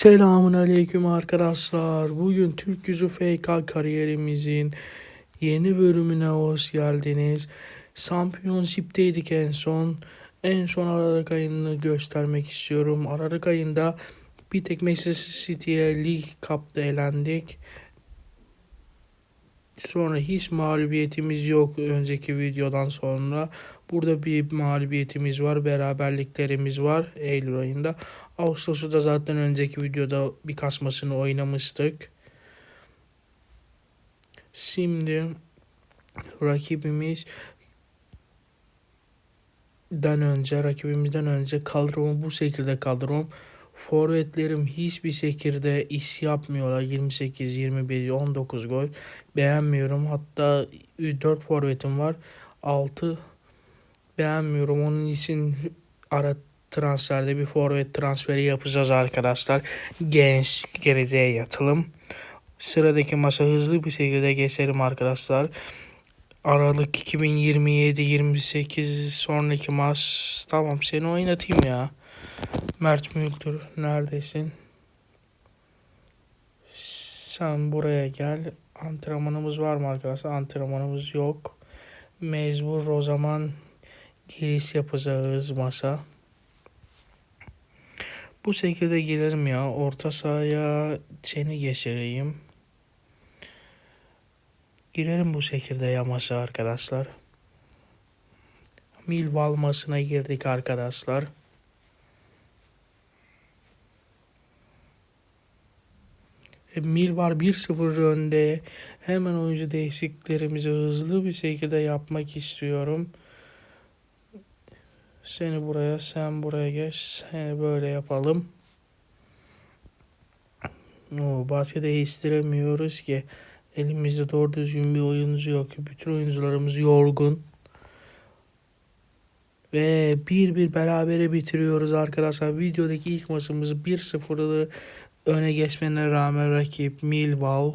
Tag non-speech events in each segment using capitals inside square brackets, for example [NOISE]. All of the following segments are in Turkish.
Selamun aleyküm arkadaşlar. Bugün Türk Yüzü FK kariyerimizin yeni bölümüne hoş geldiniz. Championship'teydik en son. En son Aralık ayını göstermek istiyorum. Aralık ayında bir tek Manchester City'ye League Cup'ta elendik. Sonra hiç mağlubiyetimiz yok önceki videodan sonra. Burada bir mağlubiyetimiz var, beraberliklerimiz var Eylül ayında. Ağustos'u da zaten önceki videoda bir kasmasını oynamıştık. Şimdi rakibimiz den önce rakibimizden önce kadromu bu şekilde kadrom. Forvetlerim hiçbir şekilde iş yapmıyorlar. 28, 21, 19 gol. Beğenmiyorum. Hatta 4 forvetim var. 6 beğenmiyorum. Onun için ara transferde bir forvet transferi yapacağız arkadaşlar. Genç geleceğe yatılım. Sıradaki masa hızlı bir şekilde geçelim arkadaşlar. Aralık 2027-28 sonraki maç. Tamam seni oynatayım ya. Mert Müldür neredesin? Sen buraya gel. Antrenmanımız var mı arkadaşlar? Antrenmanımız yok. Mecbur o zaman giriş yapacağız masa. Bu şekilde girelim ya. Orta sahaya seni geçireyim. Girelim bu şekilde ya masa arkadaşlar. Milval masına girdik arkadaşlar. E, Mil var 1-0 önde. Hemen oyuncu değişikliklerimizi hızlı bir şekilde yapmak istiyorum. Seni buraya, sen buraya geç. Seni böyle yapalım. Oo, başka değiştiremiyoruz ki. Elimizde doğru düzgün bir oyuncu yok. Bütün oyuncularımız yorgun. Ve bir bir berabere bitiriyoruz arkadaşlar. Videodaki ilk maçımızı 1-0'lı öne geçmene rağmen rakip Millwall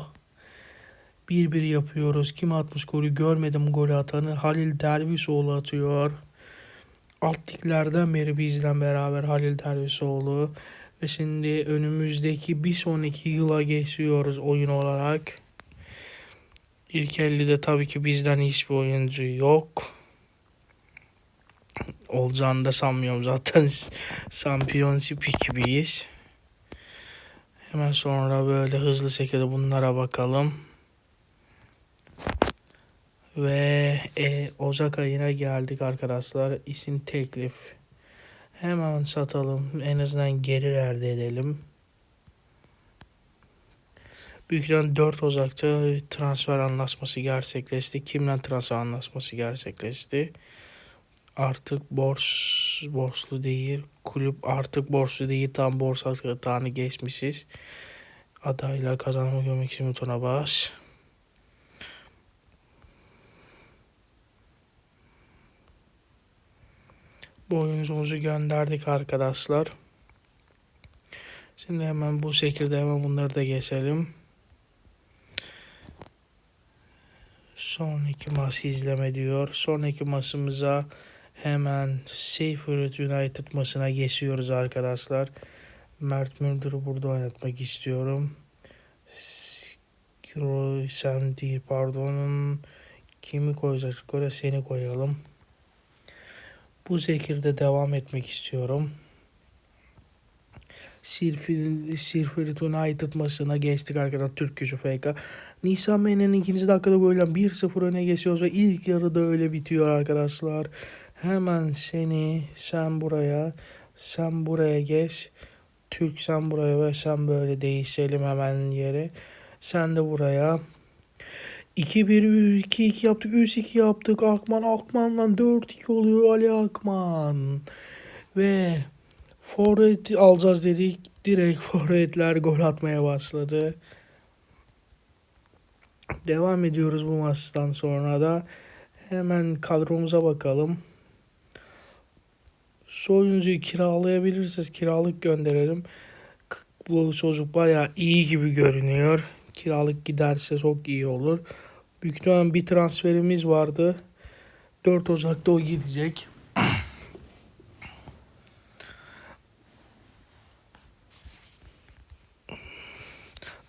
1-1 yapıyoruz. Kim atmış golü görmedim golü atanı. Halil Dervişoğlu atıyor. Alt liglerden beri bizden beraber Halil Dervişoğlu. Ve şimdi önümüzdeki bir sonraki yıla geçiyoruz oyun olarak. İlk 50'de tabii ki bizden hiçbir oyuncu yok. Olacağını da sanmıyorum zaten [LAUGHS] şampiyonship gibiyiz. Hemen sonra böyle hızlı şekilde bunlara bakalım. Ve e, Ocak ayına geldik arkadaşlar. İsim teklif. Hemen satalım. En azından geri elde edelim. Büyükten 4 Ocak'ta transfer anlaşması gerçekleşti. Kimle transfer anlaşması gerçekleşti? Artık bors borslu değil. Kulüp artık borçlu değil. Tam borsa katağını geçmişiz. Adaylar kazanma görmek için butona bas. Bu oyuncumuzu gönderdik arkadaşlar. Şimdi hemen bu şekilde hemen bunları da geçelim. Sonraki maçı izleme diyor. Sonraki maçımıza hemen Sheffield United maçına geçiyoruz arkadaşlar. Mert Müldür'ü burada oynatmak istiyorum. Sen değil pardon. Kimi koyacak? Göre seni koyalım. Bu şekilde devam etmek istiyorum. Sheffield United maçına geçtik arkadaşlar Türk gücü FK. Nisan Menen'in ikinci dakikada golle 1-0 öne geçiyoruz ve ilk yarıda öyle bitiyor arkadaşlar. Hemen seni sen buraya sen buraya geç. Türk sen buraya ve sen böyle değişelim hemen yere. Sen de buraya. 2-1 2-2 yaptık 3-2 yaptık. Akman Akman'la 4-2 oluyor Ali Akman. Ve forvet alacağız dedik. Direkt [LAUGHS] forvetler gol atmaya başladı. Devam ediyoruz bu maçtan sonra da. Hemen kadromuza bakalım. Soyuncuyu kiralayabilirsiniz. Kiralık gönderelim. Bu çocuk baya iyi gibi görünüyor kiralık giderse çok iyi olur. Büyük ihtimalle bir transferimiz vardı. 4 Ocak'ta o gidecek. [CLEARS THROAT]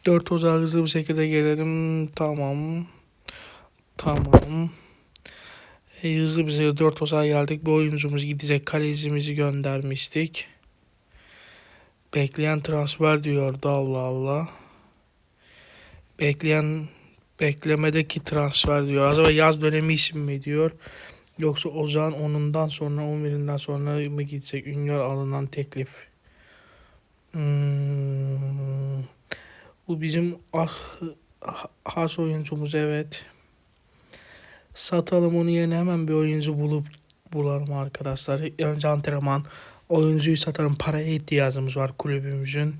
Dört ozağa hızlı bir şekilde gelelim. Tamam. Tamam. E, hızlı bir şekilde dört ozağa geldik. Bu oyuncumuz gidecek. Kalecimizi göndermiştik. Bekleyen transfer diyordu Allah Allah. Bekleyen beklemedeki transfer diyor. Acaba yaz dönemi isim mi diyor. Yoksa Ozan onundan sonra 11'inden sonra mı gidecek? Ünlüler alınan teklif. Hmm. Bu bizim ah, has oyuncumuz evet. Satalım onu yerine hemen bir oyuncu bulup bulalım arkadaşlar. Önce antrenman. Oyuncuyu satarım. Paraya ihtiyacımız var kulübümüzün.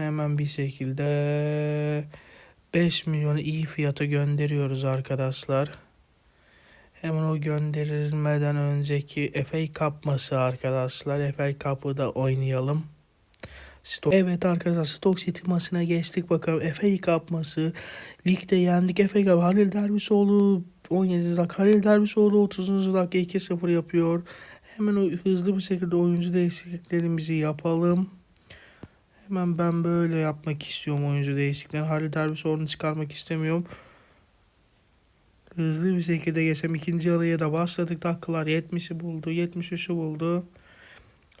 Hemen bir şekilde 5 milyonu iyi fiyata gönderiyoruz arkadaşlar. Hemen o gönderilmeden önceki FA Cup maçı arkadaşlar. FA Cup'ı da oynayalım. Stok evet arkadaşlar Stoke City maçına geçtik bakalım. FA Cup maçı. Ligde yendik FA Cup. Halil Dervişoğlu 17. dakika. Halil Dervişoğlu 30. dakika 2-0 yapıyor. Hemen o hızlı bir şekilde oyuncu değişikliklerimizi yapalım. Hemen ben böyle yapmak istiyorum oyuncu değişikliklerini. Halil Dervişoğlu'nu çıkarmak istemiyorum. Hızlı bir şekilde geçelim. ikinci yarıya da başladık. Dakikalar 70'i buldu. 73'ü buldu.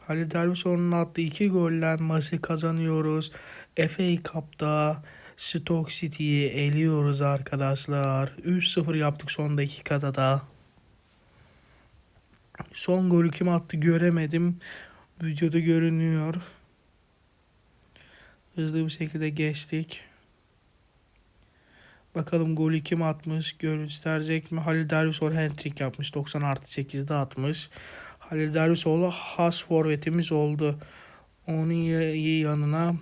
Halil Dervişoğlu'nun attığı iki golle maçı kazanıyoruz. FA Cup'ta Stoke City'yi eliyoruz arkadaşlar. 3-0 yaptık son dakikada da. Son golü kim attı göremedim. Videoda görünüyor. Hızlı bir şekilde geçtik. Bakalım golü kim atmış gösterecek mi? Halil Dervişoğlu hat-trick yapmış. 90 artı 8'de atmış. Halil Dervişoğlu has forvetimiz oldu. Onun yanına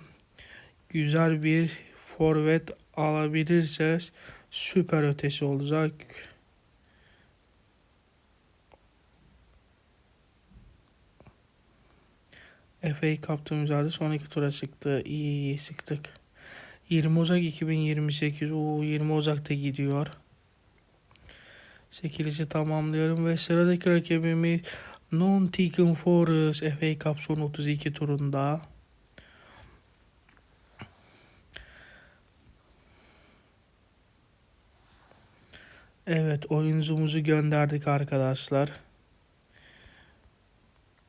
güzel bir forvet alabilirseniz süper ötesi olacak. FA Cup'ta mücadele sonraki tura çıktı. İyi iyi sıktık. 20 Ocak 2028. O 20 Ocak'ta gidiyor. Çekilişi tamamlıyorum ve sıradaki rakibimiz Nottingham Forest FA Cup son 32 turunda. Evet oyuncumuzu gönderdik arkadaşlar.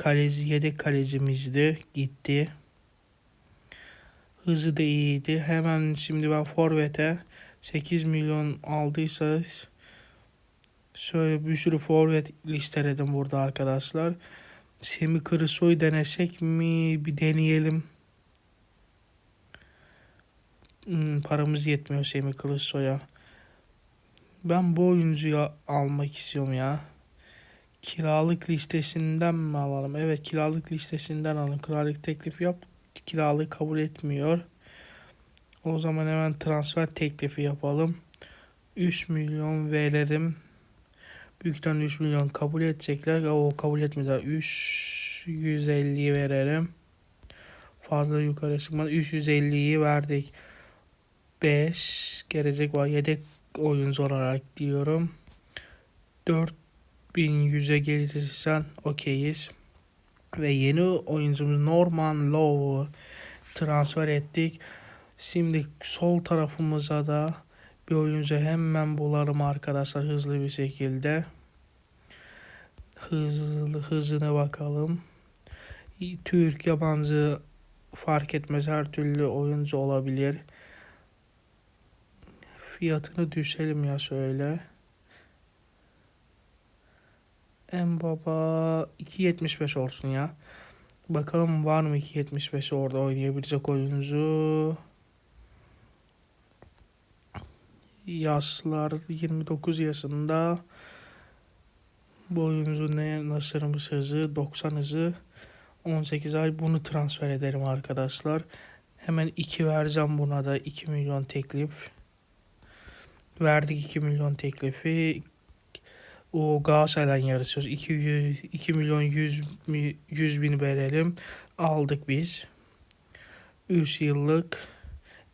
Kaleci yedek kalecimizdi. Gitti. Hızı da iyiydi. Hemen şimdi ben Forvet'e 8 milyon aldıysanız şöyle bir sürü forvet listeledim burada arkadaşlar. Semi Kırısoy denesek mi? Bir deneyelim. Hmm, paramız yetmiyor Semi Kırısoy'a. Ben bu oyuncuyu almak istiyorum ya. Kiralık listesinden mi alalım? Evet kiralık listesinden alın. Kiralık teklif yap. Kiralık kabul etmiyor. O zaman hemen transfer teklifi yapalım. 3 milyon verelim. Büyükten 3 milyon kabul edecekler. O kabul etmediler. 3 150 verelim. Fazla yukarı çıkmadı. 350'yi verdik. 5 gelecek var. Yedek oyuncu olarak diyorum. 4100'e gelirsen okeyiz. Ve yeni oyuncumuz Norman Lowe transfer ettik. Şimdi sol tarafımıza da bir oyuncu hemen bulalım arkadaşlar hızlı bir şekilde. Hızlı hızına bakalım. Türk yabancı fark etmez her türlü oyuncu olabilir. Fiyatını düşelim ya şöyle. En baba 2.75 olsun ya. Bakalım var mı 2.75 orada oynayabilecek oyuncu. Yaşlar 29 yaşında. Bu oyuncu ne nasırmış hızı 90 hızı 18 ay bunu transfer ederim arkadaşlar. Hemen 2 vereceğim buna da 2 milyon teklif. Verdik 2 milyon teklifi. O Galatasaray'dan yarışıyoruz. 2, 2 milyon 100, 100 bin verelim. Aldık biz. 3 yıllık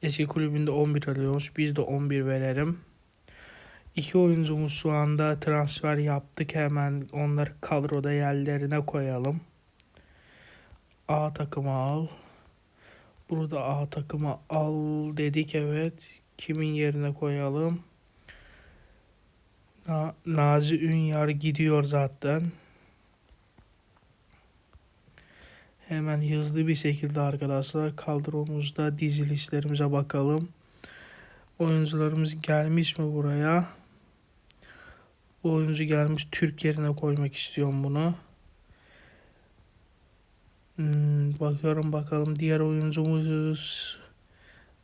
eski kulübünde 11 alıyoruz. Biz de 11 verelim. İki oyuncumuz şu anda transfer yaptık. Hemen onları kadroda yerlerine koyalım. A takımı al. Burada A takımı al dedik evet. Kimin yerine koyalım? Na Nazi Ünyar gidiyor zaten. Hemen hızlı bir şekilde arkadaşlar kadromuzda dizilişlerimize bakalım. Oyuncularımız gelmiş mi buraya? Bu oyuncu gelmiş. Türk yerine koymak istiyorum bunu. Hmm, bakıyorum bakalım diğer oyuncumuz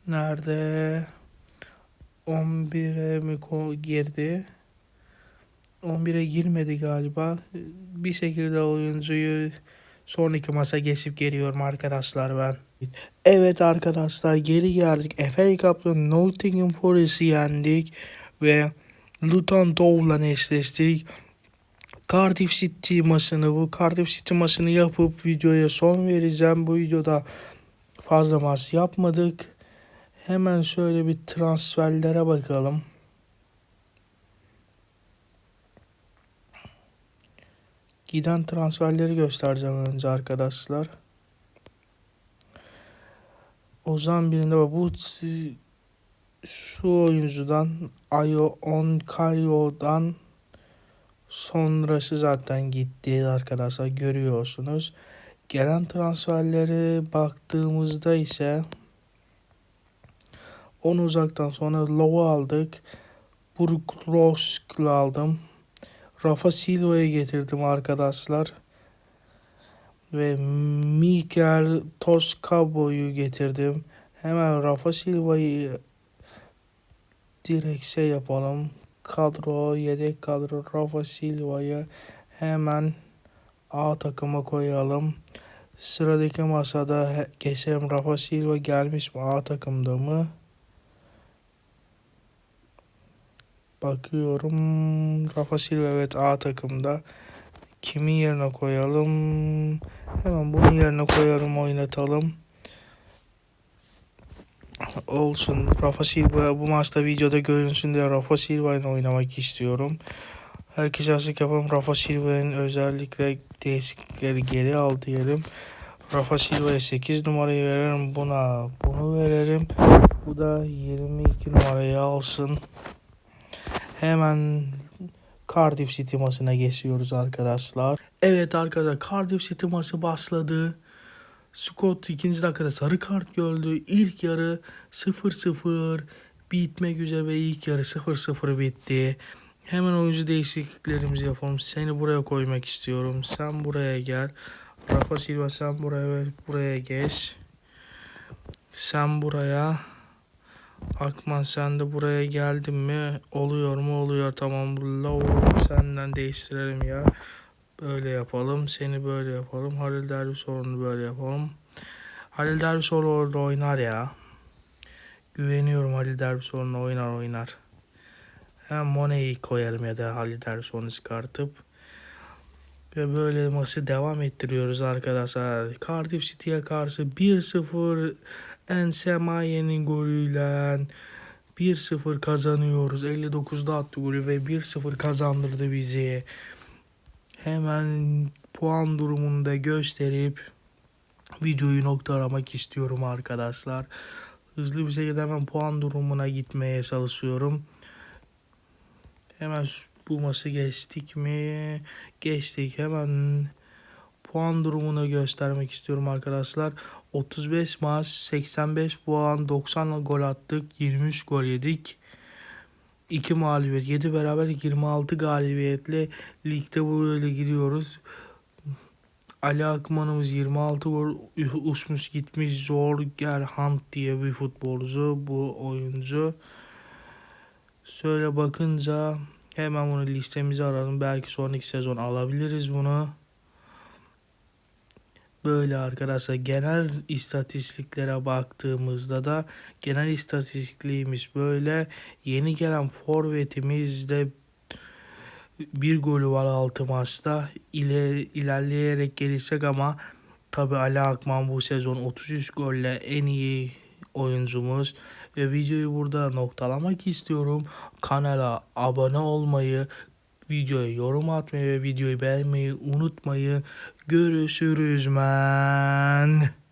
nerede? 11'e mi girdi? 11'e girmedi galiba. Bir şekilde oyuncuyu sonraki masa geçip geliyorum arkadaşlar ben. Evet arkadaşlar geri geldik. FA Cup'ta Nottingham Forest'ı yendik ve Luton Town'la eşleştik. Cardiff City maçını bu Cardiff City maçını yapıp videoya son vereceğim. Bu videoda fazla maç yapmadık. Hemen şöyle bir transferlere bakalım. Giden transferleri göstereceğim önce arkadaşlar. Ozan birinde bu şu oyuncudan Ayo Onkayo'dan sonrası zaten gitti arkadaşlar görüyorsunuz. Gelen transferlere baktığımızda ise onu uzaktan sonra Low'u aldık. Buruk Rosk'la aldım. Rafa Silva'yı getirdim arkadaşlar. Ve Mikel Toscabo'yu getirdim. Hemen Rafa Silva'yı direkt şey yapalım. Kadro, yedek kadro Rafa Silva'yı hemen A takıma koyalım. Sıradaki masada geçelim. Rafa Silva gelmiş mi? A takımda mı? Bakıyorum. Rafa Silva evet A takımda. Kimin yerine koyalım? Hemen bunun yerine koyalım oynatalım. Olsun. Rafa Silva bu maçta videoda görünsün diye Rafa Silva ile oynamak istiyorum. Herkes yazık yapalım. Rafa Silva'nın özellikle değişiklikleri geri al diyelim. Rafa Silva'ya 8 numarayı veririm. Buna bunu veririm. Bu da 22 numarayı alsın. Hemen Cardiff City maçına geçiyoruz arkadaşlar. Evet arkadaşlar Cardiff City maçı başladı. Scott ikinci dakikada sarı kart gördü. İlk yarı 0-0 bitmek üzere ve ilk yarı 0-0 bitti. Hemen oyuncu değişikliklerimizi yapalım. Seni buraya koymak istiyorum. Sen buraya gel. Rafa Silva sen buraya buraya geç. Sen buraya. Akman sen de buraya geldin mi? Oluyor mu? Oluyor. Tamam. Low senden değiştirelim ya. Böyle yapalım. Seni böyle yapalım. Halil Dervişoğlu'nu böyle yapalım. Halil Dervişoğlu orada oynar ya. Güveniyorum Halil Dervişoğlu'na oynar oynar. Hem Mone'yi koyarım ya da Halil Dervişoğlu'nu çıkartıp. Ve böyle maçı devam ettiriyoruz arkadaşlar. Cardiff City'ye karşı 1-0 Ensemaye'nin golüyle 1-0 kazanıyoruz. 59'da attı golü ve 1-0 kazandırdı bizi. Hemen puan durumunu da gösterip videoyu noktalamak istiyorum arkadaşlar. Hızlı bir şekilde hemen puan durumuna gitmeye çalışıyorum. Hemen bu maçı geçtik mi? Geçtik. Hemen puan durumunu göstermek istiyorum arkadaşlar. 35 maç, 85 puan, 90 gol attık, 23 gol yedik. 2 mağlubiyet, 7 beraber 26 galibiyetle ligde böyle gidiyoruz. Ali Akman'ımız 26 gol uçmuş gitmiş Zorger Hunt diye bir futbolcu bu oyuncu. Şöyle bakınca hemen bunu listemize alalım. Belki sonraki sezon alabiliriz bunu. Böyle arkadaşlar genel istatistiklere baktığımızda da genel istatistikliğimiz böyle. Yeni gelen forvetimizde bir golü var 6 maçta. İle, ilerleyerek gelirsek ama tabi Ali Akman bu sezon 33 golle en iyi oyuncumuz. Ve videoyu burada noktalamak istiyorum. Kanala abone olmayı, Videoya yorum atmayı ve videoyu beğenmeyi unutmayın. Görüşürüz men.